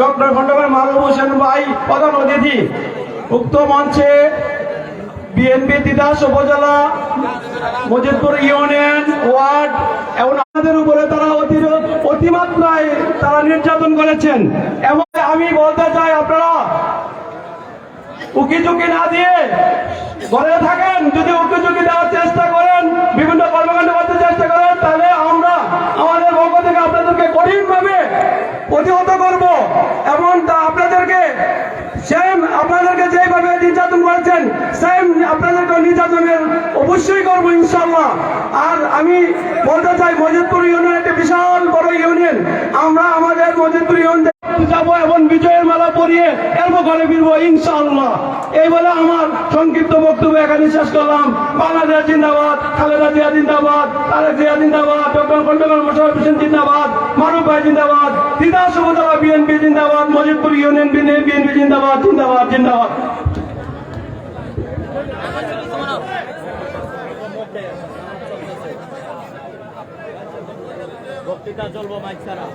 Doctor Khandakar Mahbub Hossain ভাই, প্রধান অতিথি। উক্ত মঞ্চে বিএনপি তিতাস উপজেলা, মজিদপুর ইউনিয়ন ওয়ার্ড এবং আমাদের উপরে তারা অতি অতিমাত্রায় তারা নির্যাতন করেছেন। এবং আমি বলতে চাই, আপনারা উকি ঝুঁকি না দিয়ে ঘরে থাকেন। যদি উকি ঝুঁকি দেওয়ার প্রতিহত করব এবং তা আপনাদেরকে সেম আপনাদেরকে যেভাবে নির্যাতন করেছেন সেম আপনাদেরকে নির্যাতনের অবশ্যই করব ইনশাল্লাহ আর আমি বলতে চাই, মজিদপুর ইউনিয়ন একটি বিশাল বড় ইউনিয়ন। আমরা আমাদের মজিদপুর ইউনিয়ন যাব এবং বিজয়ের মালা পরিয়ে ঘরে ফিরবো, ইনশাআল্লাহ। এই বলে আমার সংক্ষিপ্ত বক্তব্য এখানে শেষ করলাম। বাংলাদেশ জিন্দাবাদ, খালেদা জিয়া জিন্দাবাদ, তারেক জিয়া জিন্দাবাদ, ডক্টর খন্ডকার মোশারফ হোসেন জিন্দাবাদ, মারুফ ভাই জিন্দাবাদ দিদাস উপজেলা বিএনপি জিন্দাবাদ, মজিদপুর ইউনিয়ন বিএনপি জিন্দাবাদ জিন্দাবাদ জিন্দাবাদ। বক্তৃতা চলবো মাইক ছাড়া।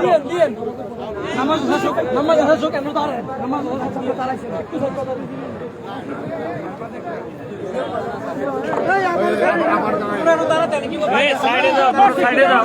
Bien, bien. নামাজ হাসুক নামাজ হাসুক এমন দাঁড়ায় নামাজ হাসুক দাঁড়াইছে একটু সাইডে যাও সাইডে যাও